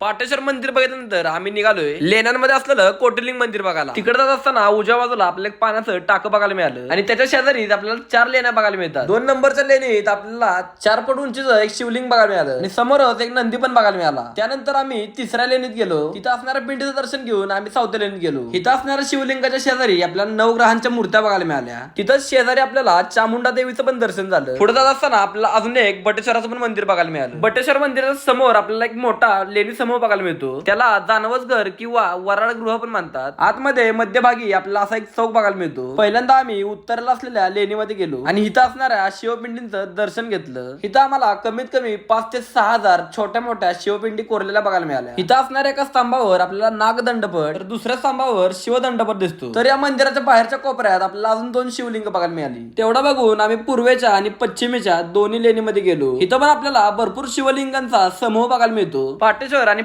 पाटेश्वर मंदिर बघितल्यानंतर आम्ही निघालोय. लेण्यांमध्ये असलेलं कोटलिंग मंदिर बघायला. तिकडे जात असताना उजव्या बाजूला आपल्याला एक पाण्याचं टाकं बघायला मिळालं. आणि त्याच्या शेजारीच आपल्याला चार लेण्या बघायला मिळतात. दोन नंबरच्या लेणीत आपल्याला चार पट उंचीचं एक शिवलिंग बघायला मिळालं. आणि समोरच एक नंदी पण बघायला मिळाला. त्यानंतर आम्ही तिसऱ्या लेणीत गेलो. तिथं असणाऱ्या पिंडीचं दर्शन घेऊन आम्ही चौथ्या लेणीत गेलो. इथं असणाऱ्या शिवलिंगाच्या शेजारी आपल्याला नवग्रहांच्या मूर्त्या बघायला मिळाल्या. तिथं शेजारी आपल्याला चामुंडा देवीचं पण दर्शन झालं. पुढे जात असताना आपल्याला अजून एक बटेश्वराचं पण मंदिर बघायला मिळालं. बटेश्वर मंदिराच्या समोर आपल्याला एक मोठा लेणी समूह बघायला मिळतो. त्याला जानवस घर किंवा वराड गृह पण म्हणतात. आतमध्ये मध्यभागी आपल्याला असा एक चौक बघायला मिळतो. पहिल्यांदा आम्ही उत्तरेला असलेल्या लेणीमध्ये गेलो आणि इथं असणाऱ्या शिवपिंडींचं दर्शन घेतलं. इथं आम्हाला कमीत कमी पाच ते सहा हजार छोट्या मोठ्या शिवपिंडी कोरलेल्या बघायला मिळाल्या. इथं असणाऱ्या एका स्तंभावर आपल्याला नागदंडपट तर दुसऱ्या स्तंभावर शिवदंडपट दिसतो. तर या मंदिराच्या बाहेरच्या कोपऱ्यात आपल्याला अजून दोन शिवलिंग बघायला मिळाली. तेवढं बघून आम्ही पूर्वेच्या आणि पश्चिमेच्या दोन्ही लेणीमध्ये गेलो. इथं पण आपल्याला भरपूर शिवलिंगांचा समूह बघायला मिळतो. पाटेश्वर आणि